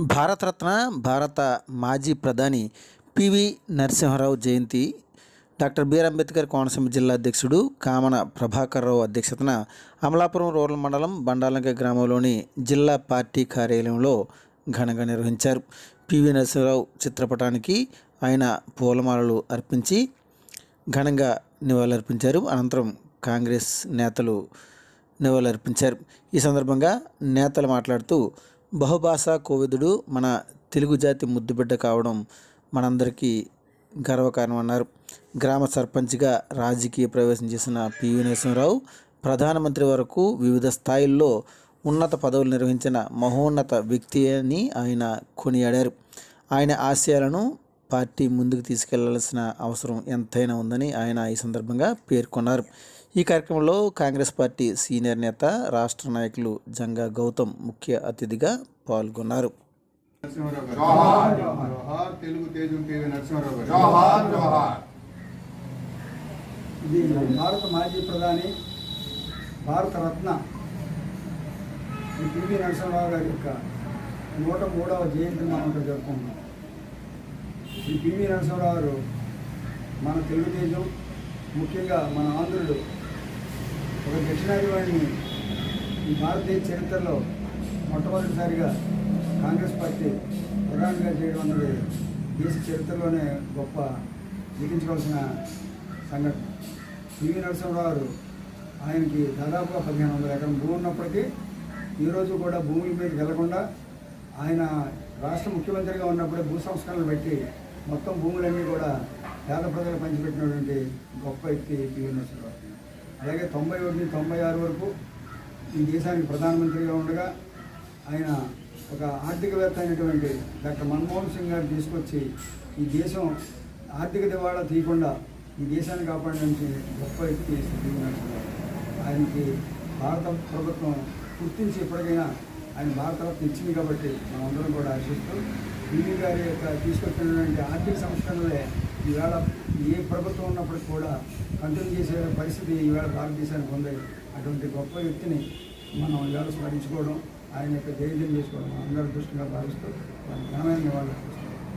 భారతరత్న భారత మాజీ ప్రధాని పివి నరసింహారావు జయంతి డాక్టర్ బిఆర్ అంబేద్కర్ కోనసీమ జిల్లా అధ్యక్షుడు కామన ప్రభాకర్ రావు అధ్యక్షతన అమలాపురం రూరల్ మండలం బండాలంక గ్రామంలోని జిల్లా పార్టీ కార్యాలయంలో ఘనంగా నిర్వహించారు. పివి నరసింహారావు చిత్రపటానికి ఆయన పూలమాలలు అర్పించి ఘనంగా నివాళులర్పించారు. అనంతరం కాంగ్రెస్ నేతలు నివాళులర్పించారు. ఈ సందర్భంగా నేతలు మాట్లాడుతూ బహుభాషా కోవిదుడు మన తెలుగు జాతి ముద్దుబిడ్డ కావడం మనందరికీ గర్వకారణమన్నారు గ్రామ సర్పంచ్గా రాజకీయ ప్రవేశం చేసిన పివి నరసింహరావు ప్రధానమంత్రి వరకు వివిధ స్థాయిల్లో ఉన్నత పదవులు నిర్వహించిన మహోన్నత వ్యక్తి అని ఆయన కొనియాడారు. ఆయన ఆశయాలను పార్టీ ముందుకు తీసుకెళ్ళాల్సిన అవసరం ఎంతైనా ఉందని ఆయన ఈ సందర్భంగా పేర్కొన్నారు. ఈ కార్యక్రమంలో కాంగ్రెస్ పార్టీ సీనియర్ నేత రాష్ట్ర నాయకులు జంగా గౌతమ్ ముఖ్య అతిథిగా పాల్గొన్నారు. ఇది భారత మాజీ ప్రధాని భారత రత్న ఈ పివి నరసింహరావు గారి యొక్క నూట మూడవ జయంతిని మనం ఇక్కడ జరుపుకుంటున్నాం. ఈ పివి నరసింహరావు గారు మన తెలుగుదేశం ముఖ్యంగా మన ఆంధ్రుడు ఒక దక్షిణాదివాడిని ఈ భారతదేశ చరిత్రలో మొట్టమొదటిసారిగా కాంగ్రెస్ పార్టీ ప్రధానిగా చేయడం అన్నది దేశ చరిత్రలోనే గొప్ప లిఖించవలసిన సంఘటన. పివి నరసింహరావు గారు ఆయనకి దాదాపుగా పదిహేను వందల ఎకరం భూమి ఉన్నప్పటికీ ఈరోజు కూడా భూముల మీద వెళ్ళకుండా ఆయన రాష్ట్ర ముఖ్యమంత్రిగా ఉన్నప్పుడే భూ సంస్కరణలు పెట్టి మొత్తం భూములన్నీ కూడా పేద ప్రజలు పంచిపెట్టినటువంటి గొప్ప వ్యక్తి పివి నరసింహరావు. అలాగే తొంభై ఒకటి తొంభై ఆరు వరకు ఈ దేశానికి ప్రధానమంత్రిగా ఉండగా ఆయన ఒక ఆర్థికవేత్త అయినటువంటి డాక్టర్ మన్మోహన్ సింగ్ గారు తీసుకొచ్చి ఈ దేశం ఆర్థిక దివాళా తీయకుండా ఈ దేశాన్ని కాపాడడానికి గొప్ప వ్యక్తి ఆయనకి భారత ప్రభుత్వం గుర్తించి ఎప్పటికైనా ఆయన భారతరత్న ఇచ్చింది కాబట్టి మనందరం కూడా ఆశిస్తూ పివి గారి యొక్క తీసుకొచ్చినటువంటి ఆర్థిక సంస్కరణలే ఈవేళ ఏ ప్రభుత్వం ఉన్నప్పటికీ కూడా కంటిన్యూ చేసే పరిస్థితి ఈవేళ భారతదేశానికి ఉంది అటువంటి గొప్ప వ్యక్తిని మనం ఈవేళ స్మరించుకోవడం ఆయన యొక్క ధైర్యం చేసుకోవడం అందరి దృష్టిగా భావిస్తూ ఘనమైన నివాళులు